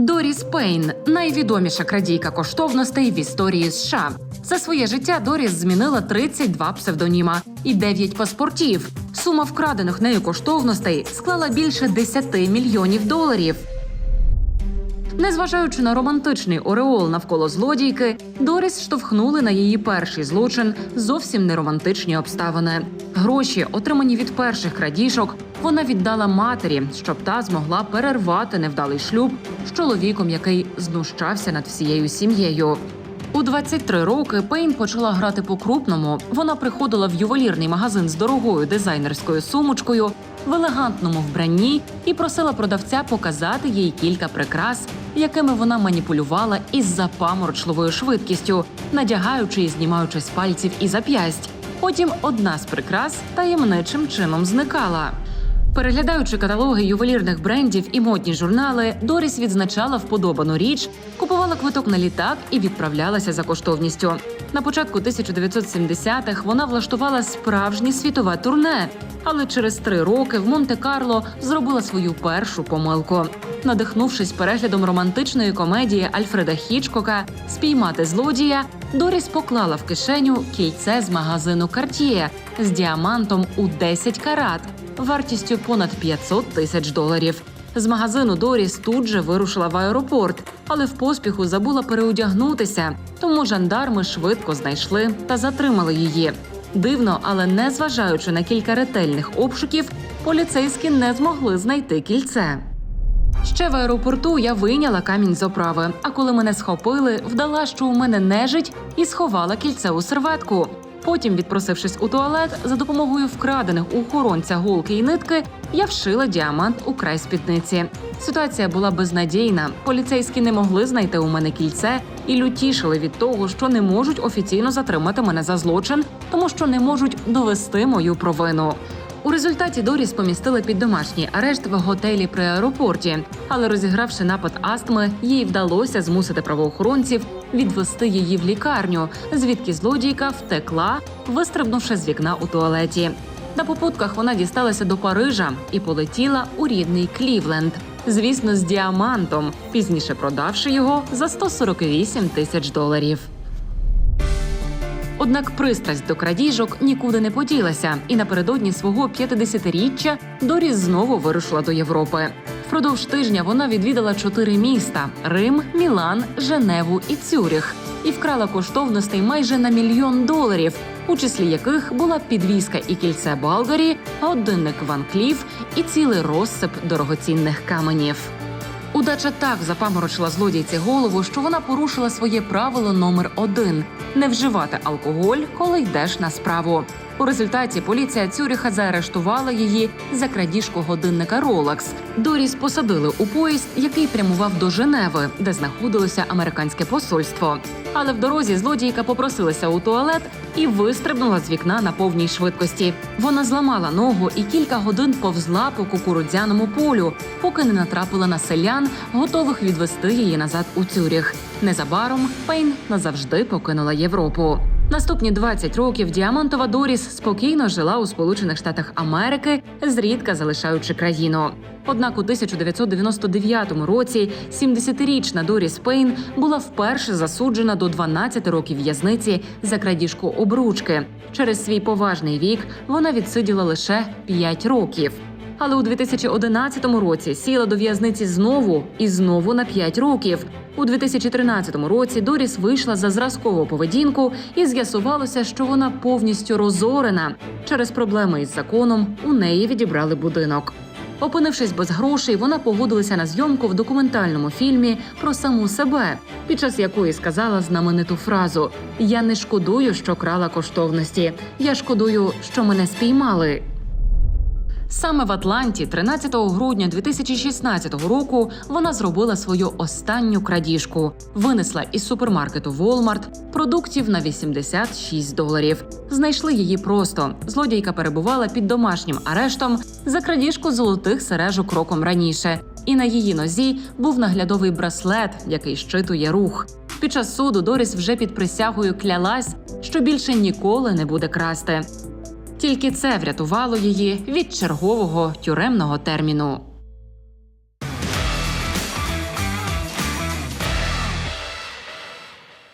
Доріс Пейн найвідоміша крадійка коштовностей в історії США. За своє життя Доріс змінила 32 псевдоніма і 9 паспортів. Сума вкрадених нею коштовностей склала більше 10 мільйонів доларів. Незважаючи на романтичний ореол навколо злодійки, Доріс штовхнули на її перший злочин зовсім не романтичні обставини. Гроші, отримані від перших крадіжок, вона віддала матері, щоб та змогла перервати невдалий шлюб з чоловіком, який знущався над всією сім'єю. У 23 роки Пейн почала грати по-крупному. Вона приходила в ювелірний магазин з дорогою дизайнерською сумочкою, в елегантному вбранні і просила продавця показати їй кілька прикрас, якими вона маніпулювала із запаморочливою швидкістю, надягаючи і знімаючи з пальців і зап'ясть. Потім одна з прикрас таємничим чином зникала. Переглядаючи каталоги ювелірних брендів і модні журнали, Доріс відзначала вподобану річ, купувала квиток на літак і відправлялася за коштовністю. На початку 1970-х вона влаштувала справжнє світове турне, але через три роки в Монте-Карло зробила свою першу помилку. Надихнувшись переглядом романтичної комедії Альфреда Хічкока Спіймати злодія, Доріс поклала в кишеню кільце з магазину Cartier з діамантом у 10 карат вартістю понад 500 тисяч доларів. З магазину Доріс тут же вирушила в аеропорт, але в поспіху забула переодягнутися, тому жандарми швидко знайшли та затримали її. Дивно, але не зважаючи на кілька ретельних обшуків, поліцейські не змогли знайти кільце. Ще в аеропорту я вийняла камінь з оправи. А коли мене схопили, вдала, що у мене нежить, і сховала кільце у серветку. Потім, відпросившись у туалет, за допомогою вкрадених у охоронця голки і нитки, я вшила діамант у край спідниці. Ситуація була безнадійна. Поліцейські не могли знайти у мене кільце і лютішили від того, що не можуть офіційно затримати мене за злочин, тому що не можуть довести мою провину. У результаті Доріс помістили під домашній арешт в готелі при аеропорті, але розігравши напад астми, їй вдалося змусити правоохоронців відвести її в лікарню, звідки злодійка втекла, вистрибнувши з вікна у туалеті. На попутках вона дісталася до Парижа і полетіла у рідний Клівленд. Звісно, з діамантом, пізніше продавши його за 148 тисяч доларів. Однак пристрасть до крадіжок нікуди не поділася, і напередодні свого 50-річчя Доріс знову вирушила до Європи. Впродовж тижня вона відвідала чотири міста: Рим, Мілан, Женеву і Цюріх, і вкрала коштовностей майже на мільйон доларів, у числі яких була підвіска і кільце Болгарі, годинник Ван Кліф і цілий розсип дорогоцінних каменів. Удача так запаморочила злодійці голову, що вона порушила своє правило номер один не вживати алкоголь, коли йдеш на справу. У результаті поліція Цюріха заарештувала її за крадіжку годинника Rolex. Доріс посадили у поїзд, який прямував до Женеви, де знаходилося американське посольство. Але в дорозі злодійка попросилася у туалет і вистрибнула з вікна на повній швидкості. Вона зламала ногу і кілька годин повзла по кукурудзяному полю, поки не натрапила на селян, готових відвести її назад у Цюріх. Незабаром Пейн назавжди покинула Європу. Наступні 20 років діамантова Доріс спокійно жила у Сполучених Штатах Америки, зрідка залишаючи країну. Однак у 1999 році 70-річна Доріс Пейн була вперше засуджена до 12 років в'язниці за крадіжку обручки. Через свій поважний вік вона відсиділа лише 5 років. Але у 2011 році сіла до в'язниці знову і знову на 5 років. У 2013 році Доріс вийшла за зразкову поведінку і з'ясувалося, що вона повністю розорена. Через проблеми із законом у неї відібрали будинок. Опинившись без грошей, вона погодилася на зйомку в документальному фільмі про саму себе, під час якої сказала знамениту фразу: Я не шкодую, що крала коштовності. Я шкодую, що мене спіймали. Саме в Атланті, 13 грудня 2016 року, вона зробила свою останню крадіжку. Винесла із супермаркету Walmart продуктів на 86 доларів. Знайшли її просто. Злодійка перебувала під домашнім арештом за крадіжку золотих сережок роком раніше. І на її нозі був наглядовий браслет, який щитує рух. Під час суду Доріс вже під присягою клялась, що більше ніколи не буде красти. Тільки це врятувало її від чергового тюремного терміну.